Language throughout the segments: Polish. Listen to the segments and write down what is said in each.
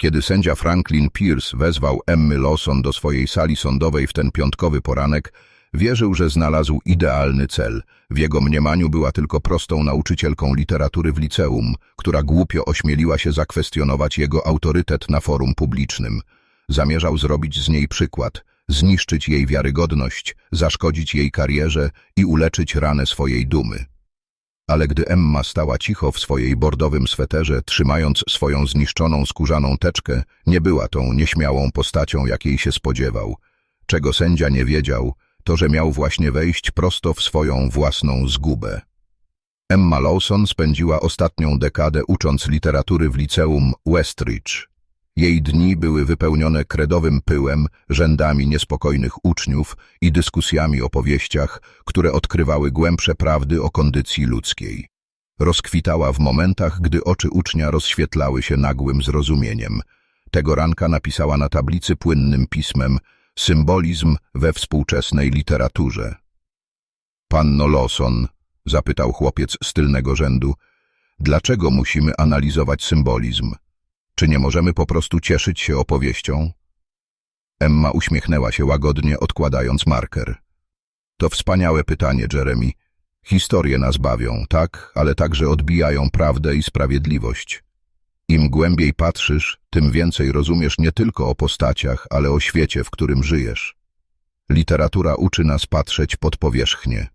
Kiedy sędzia Franklin Pierce wezwał Emmy Lawson do swojej sali sądowej w ten piątkowy poranek, wierzył, że znalazł idealny cel. W jego mniemaniu była tylko prostą nauczycielką literatury w liceum, która głupio ośmieliła się zakwestionować jego autorytet na forum publicznym. Zamierzał zrobić z niej przykład, zniszczyć jej wiarygodność, zaszkodzić jej karierze i uleczyć ranę swojej dumy. Ale gdy Emma stała cicho w swojej bordowym sweterze, trzymając swoją zniszczoną skórzaną teczkę, nie była tą nieśmiałą postacią, jakiej się spodziewał. Czego sędzia nie wiedział, to że miał właśnie wejść prosto w swoją własną zgubę. Emma Lawson spędziła ostatnią dekadę ucząc literatury w liceum Westridge. Jej dni były wypełnione kredowym pyłem, rzędami niespokojnych uczniów i dyskusjami o powieściach, które odkrywały głębsze prawdy o kondycji ludzkiej. Rozkwitała w momentach, gdy oczy ucznia rozświetlały się nagłym zrozumieniem. Tego ranka napisała na tablicy płynnym pismem Symbolizm we współczesnej literaturze. Panno Lawson, zapytał chłopiec z tylnego rzędu, dlaczego musimy analizować symbolizm? Czy nie możemy po prostu cieszyć się opowieścią? Emma uśmiechnęła się łagodnie, odkładając marker. To wspaniałe pytanie, Jeremy. Historie nas bawią, tak, ale także odbijają prawdę i sprawiedliwość. Im głębiej patrzysz, tym więcej rozumiesz nie tylko o postaciach, ale o świecie, w którym żyjesz. Literatura uczy nas patrzeć pod powierzchnię.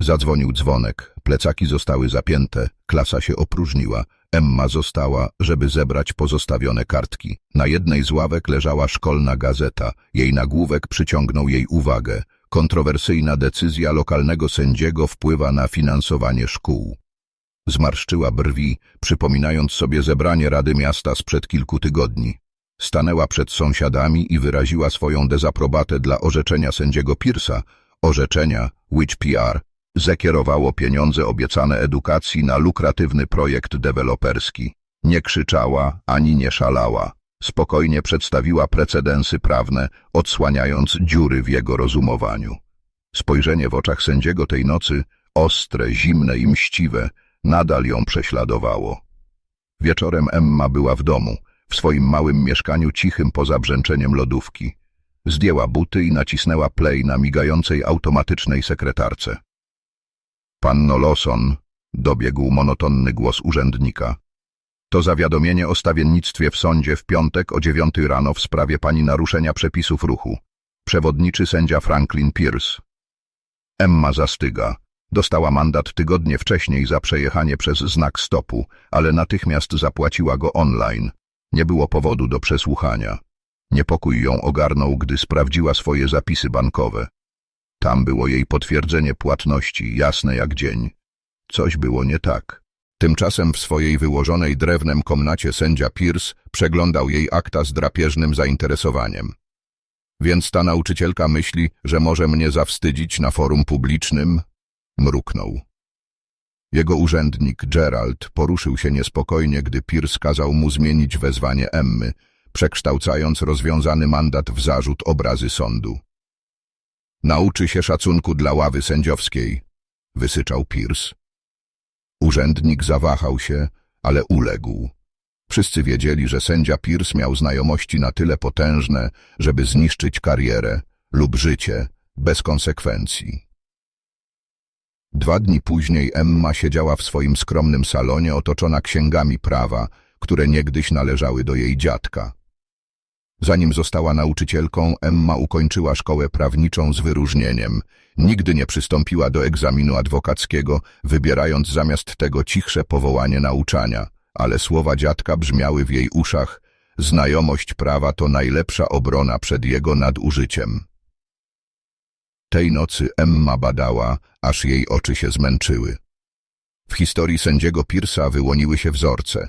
Zadzwonił dzwonek, plecaki zostały zapięte, klasa się opróżniła. Emma została, żeby zebrać pozostawione kartki. Na jednej z ławek leżała szkolna gazeta. Jej nagłówek przyciągnął jej uwagę. Kontrowersyjna decyzja lokalnego sędziego wpływa na finansowanie szkół. Zmarszczyła brwi, przypominając sobie zebranie Rady Miasta sprzed kilku tygodni. Stanęła przed sąsiadami i wyraziła swoją dezaprobatę dla orzeczenia sędziego Pierce'a, orzeczenia, which PR zekierowało pieniądze obiecane edukacji na lukratywny projekt deweloperski. Nie krzyczała ani nie szalała. Spokojnie przedstawiła precedensy prawne, odsłaniając dziury w jego rozumowaniu. Spojrzenie w oczach sędziego tej nocy, ostre, zimne i mściwe, nadal ją prześladowało. Wieczorem Emma była w domu, w swoim małym mieszkaniu cichym poza brzęczeniem lodówki. Zdjęła buty i nacisnęła play na migającej automatycznej sekretarce. Panno Lawson, dobiegł monotonny głos urzędnika. To zawiadomienie o stawiennictwie w sądzie w piątek o dziewiątej rano w sprawie pani naruszenia przepisów ruchu. Przewodniczy sędzia Franklin Pierce. Emma zastyga. Dostała mandat tygodnie wcześniej za przejechanie przez znak stopu, ale natychmiast zapłaciła go online. Nie było powodu do przesłuchania. Niepokój ją ogarnął, gdy sprawdziła swoje zapisy bankowe. Tam było jej potwierdzenie płatności, jasne jak dzień. Coś było nie tak. Tymczasem w swojej wyłożonej drewnem komnacie sędzia Pierce przeglądał jej akta z drapieżnym zainteresowaniem. Więc ta nauczycielka myśli, że może mnie zawstydzić na forum publicznym? Mruknął. Jego urzędnik, Gerald, poruszył się niespokojnie, gdy Pierce kazał mu zmienić wezwanie Emmy, przekształcając rozwiązany mandat w zarzut obrazy sądu. Nauczy się szacunku dla ławy sędziowskiej, wysyczał Pierce. Urzędnik zawahał się, ale uległ. Wszyscy wiedzieli, że sędzia Pierce miał znajomości na tyle potężne, żeby zniszczyć karierę lub życie bez konsekwencji. Dwa dni później Emma siedziała w swoim skromnym salonie otoczona księgami prawa, które niegdyś należały do jej dziadka. Zanim została nauczycielką, Emma ukończyła szkołę prawniczą z wyróżnieniem. Nigdy nie przystąpiła do egzaminu adwokackiego, wybierając zamiast tego cichsze powołanie nauczania, ale słowa dziadka brzmiały w jej uszach. Znajomość prawa to najlepsza obrona przed jego nadużyciem. Tej nocy Emma badała, aż jej oczy się zmęczyły. W historii sędziego Pierce'a wyłoniły się wzorce.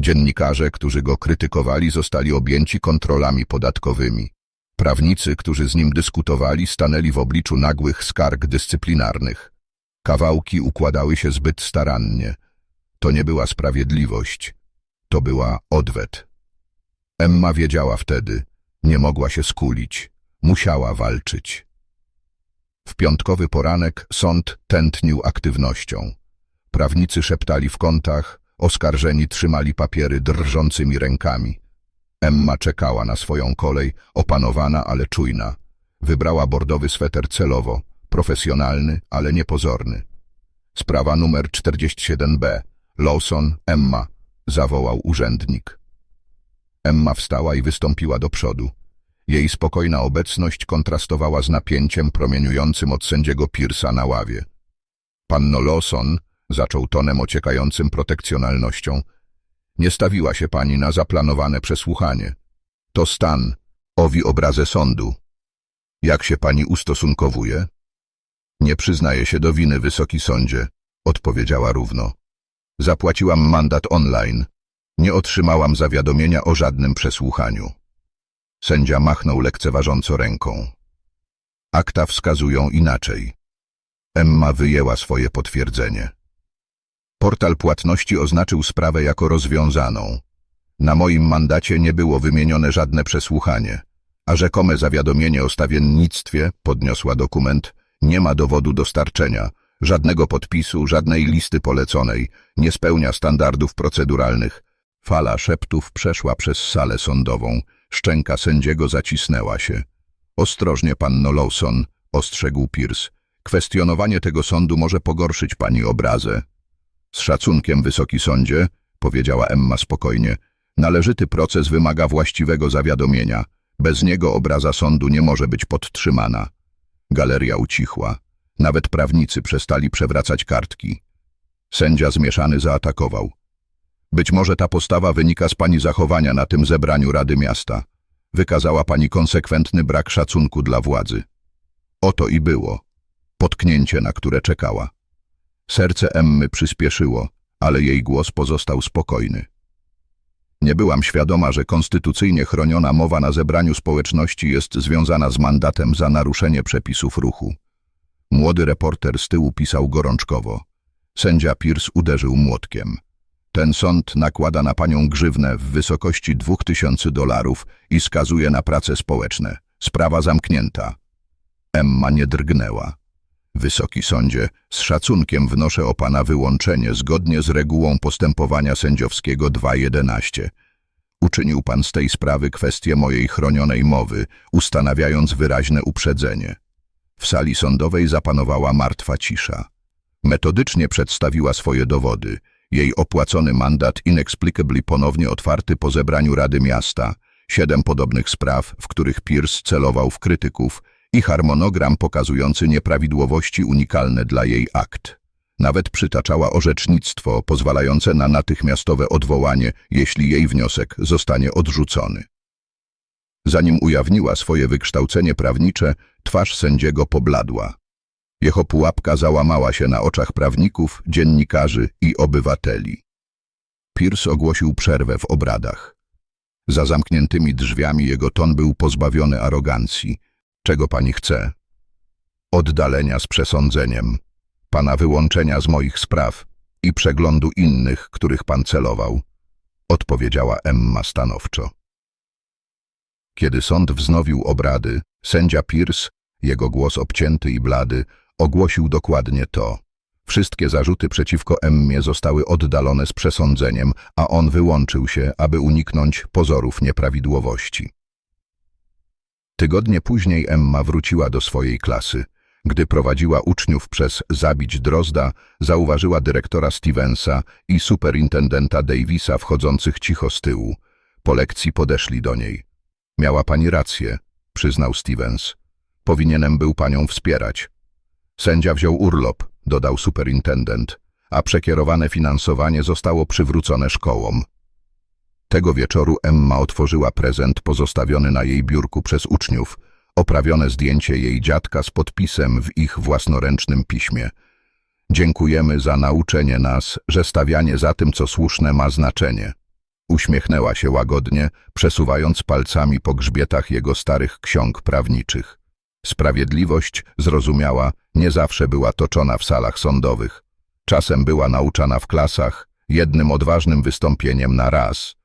Dziennikarze, którzy go krytykowali, zostali objęci kontrolami podatkowymi. Prawnicy, którzy z nim dyskutowali, stanęli w obliczu nagłych skarg dyscyplinarnych. Kawałki układały się zbyt starannie. To nie była sprawiedliwość. To była odwet. Emma wiedziała wtedy. Nie mogła się skulić. Musiała walczyć. W piątkowy poranek sąd tętnił aktywnością. Prawnicy szeptali w kątach, Oskarżeni trzymali papiery drżącymi rękami. Emma czekała na swoją kolej, opanowana, ale czujna. Wybrała bordowy sweter celowo, profesjonalny, ale niepozorny. Sprawa numer 47b. Lawson, Emma, zawołał urzędnik. Emma wstała i wystąpiła do przodu. Jej spokojna obecność kontrastowała z napięciem promieniującym od sędziego Pierce'a na ławie. Panno Lawson, zaczął tonem ociekającym protekcjonalnością, nie stawiła się pani na zaplanowane przesłuchanie. To stan, owi obrazę sądu. Jak się pani ustosunkowuje? Nie przyznaję się do winy, wysoki sądzie, odpowiedziała równo. Zapłaciłam mandat online. Nie otrzymałam zawiadomienia o żadnym przesłuchaniu. Sędzia machnął lekceważąco ręką. Akta wskazują inaczej. Emma wyjęła swoje potwierdzenie. Portal płatności oznaczył sprawę jako rozwiązaną. Na moim mandacie nie było wymienione żadne przesłuchanie, a rzekome zawiadomienie o stawiennictwie, podniosła dokument, nie ma dowodu dostarczenia, żadnego podpisu, żadnej listy poleconej, nie spełnia standardów proceduralnych. Fala szeptów przeszła przez salę sądową, szczęka sędziego zacisnęła się. Ostrożnie, panno Lawson, ostrzegł Pierce. Kwestionowanie tego sądu może pogorszyć pani obrazę. Z szacunkiem, wysoki sądzie, powiedziała Emma spokojnie, należyty proces wymaga właściwego zawiadomienia. Bez niego obraza sądu nie może być podtrzymana. Galeria ucichła. Nawet prawnicy przestali przewracać kartki. Sędzia zmieszany zaatakował. Być może ta postawa wynika z pani zachowania na tym zebraniu Rady Miasta. Wykazała pani konsekwentny brak szacunku dla władzy. Oto i było. Potknięcie, na które czekała. Serce Emmy przyspieszyło, ale jej głos pozostał spokojny. Nie byłam świadoma, że konstytucyjnie chroniona mowa na zebraniu społeczności jest związana z mandatem za naruszenie przepisów ruchu. Młody reporter z tyłu pisał gorączkowo. Sędzia Pierce uderzył młotkiem. Ten sąd nakłada na panią grzywnę w wysokości dwóch tysięcy dolarów i skazuje na prace społeczne. Sprawa zamknięta. Emma nie drgnęła. Wysoki sądzie, z szacunkiem wnoszę o pana wyłączenie zgodnie z regułą postępowania sędziowskiego 2.11. Uczynił pan z tej sprawy kwestię mojej chronionej mowy, ustanawiając wyraźne uprzedzenie. W sali sądowej zapanowała martwa cisza. Metodycznie przedstawiła swoje dowody. Jej opłacony mandat inexplicably ponownie otwarty po zebraniu Rady Miasta, siedem podobnych spraw, w których Pierce celował w krytyków, i harmonogram pokazujący nieprawidłowości unikalne dla jej akt. Nawet przytaczała orzecznictwo pozwalające na natychmiastowe odwołanie, jeśli jej wniosek zostanie odrzucony. Zanim ujawniła swoje wykształcenie prawnicze, twarz sędziego pobladła. Jego pułapka załamała się na oczach prawników, dziennikarzy i obywateli. Pierce ogłosił przerwę w obradach. Za zamkniętymi drzwiami jego ton był pozbawiony arogancji – Czego pani chce? Oddalenia z przesądzeniem, pana wyłączenia z moich spraw i przeglądu innych, których pan celował, odpowiedziała Emma stanowczo. Kiedy sąd wznowił obrady, sędzia Pierce, jego głos obcięty i blady, ogłosił dokładnie to. Wszystkie zarzuty przeciwko Emmie zostały oddalone z przesądzeniem, a on wyłączył się, aby uniknąć pozorów nieprawidłowości. Tygodnie później Emma wróciła do swojej klasy. Gdy prowadziła uczniów przez zabić Drozda, zauważyła dyrektora Stevensa i superintendenta Davisa wchodzących cicho z tyłu. Po lekcji podeszli do niej. Miała pani rację, przyznał Stevens. Powinienem był panią wspierać. Sędzia wziął urlop, dodał superintendent, a przekierowane finansowanie zostało przywrócone szkołom. Tego wieczoru Emma otworzyła prezent pozostawiony na jej biurku przez uczniów, oprawione zdjęcie jej dziadka z podpisem w ich własnoręcznym piśmie. Dziękujemy za nauczenie nas, że stawianie za tym, co słuszne, ma znaczenie. Uśmiechnęła się łagodnie, przesuwając palcami po grzbietach jego starych ksiąg prawniczych. Sprawiedliwość, zrozumiała, nie zawsze była toczona w salach sądowych. Czasem była nauczana w klasach, jednym odważnym wystąpieniem na raz –